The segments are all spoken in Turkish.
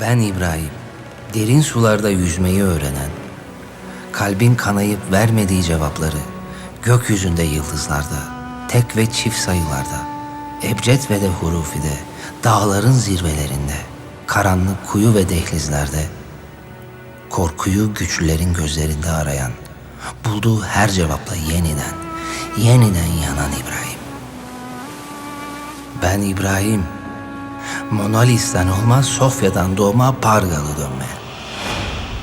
Ben İbrahim, derin sularda yüzmeyi öğrenen, kalbin kanayıp vermediği cevapları, gökyüzünde yıldızlarda, tek ve çift sayılarda, ebced ve de hurufide, dağların zirvelerinde, karanlık kuyu ve dehlizlerde, korkuyu güçlülerin gözlerinde arayan, bulduğu her cevapla yeniden, yeniden yanan İbrahim. Ben İbrahim, Mona Lisa'dan olmaz Sofya'dan doğma Pargalı dönme.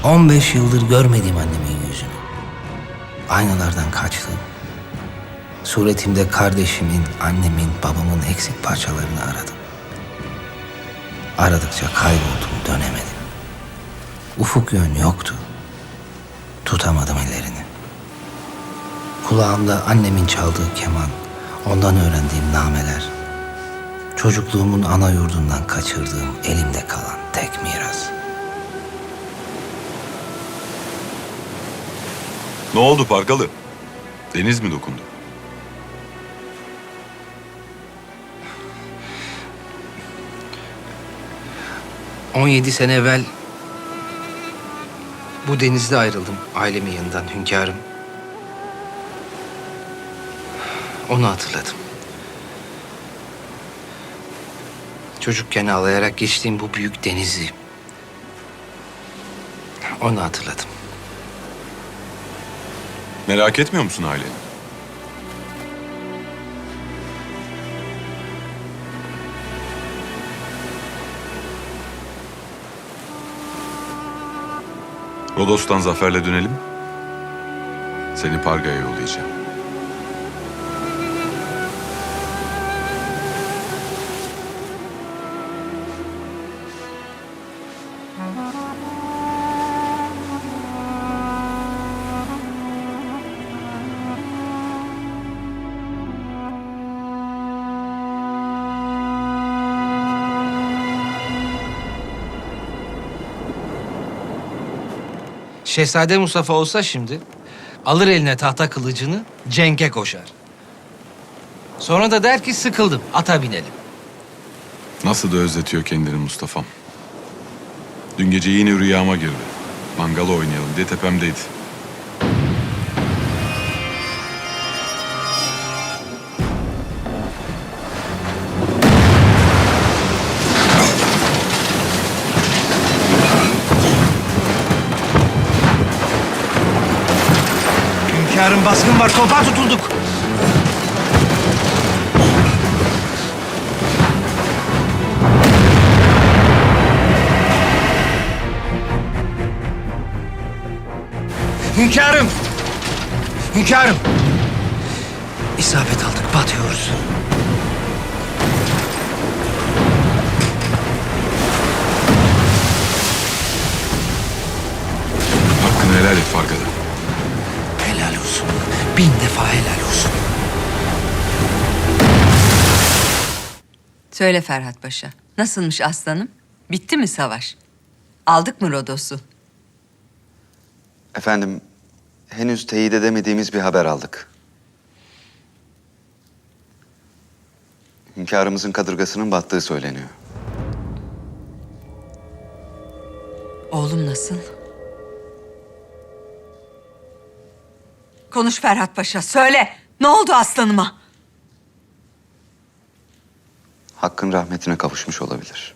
15 yıldır görmedim annemin yüzünü. Aynalardan kaçtım. Suretimde kardeşimin, annemin, babamın eksik parçalarını aradım. Aradıkça kayboldum, dönemedim. Ufuk yön yoktu. Tutamadım ellerini. Kulağımda annemin çaldığı keman, ondan öğrendiğim nameler. Çocukluğumun ana yurdundan kaçırdığım elimde kalan tek miras. Ne oldu Pargalı? Deniz mi dokundu? ...17 sene evvel... ...bu denizde ayrıldım ailemin yanından hünkârım. Onu hatırladım. Çocukken ağlayarak geçtiğim bu büyük denizi... ...onu hatırladım. Merak etmiyor musun aileni? Rodos'tan zaferle dönelim. Seni Parga'ya yollayacağım. Şehzade Mustafa olsa şimdi... ...alır eline tahta kılıcını Cenk'e koşar. Sonra da der ki sıkıldım, ata binelim. Nasıl da özletiyor kendini Mustafa'm. Dün gece yine rüyama girdi. Mangal oynayalım diye tepemdeydi. Hünkârın baskın var, topa tutulduk. Hünkârım! Hünkârım! İsabet aldık, batıyoruz. Bin defa helal olsun. Söyle Ferhat Paşa. Nasılmış aslanım? Bitti mi savaş? Aldık mı Rodos'u? Efendim, henüz teyit edemediğimiz bir haber aldık. Hünkârımızın kadırgasının battığı söyleniyor. Oğlum nasıl? Konuş Ferhat Paşa, söyle. Ne oldu aslanıma? Hakkın rahmetine kavuşmuş olabilir.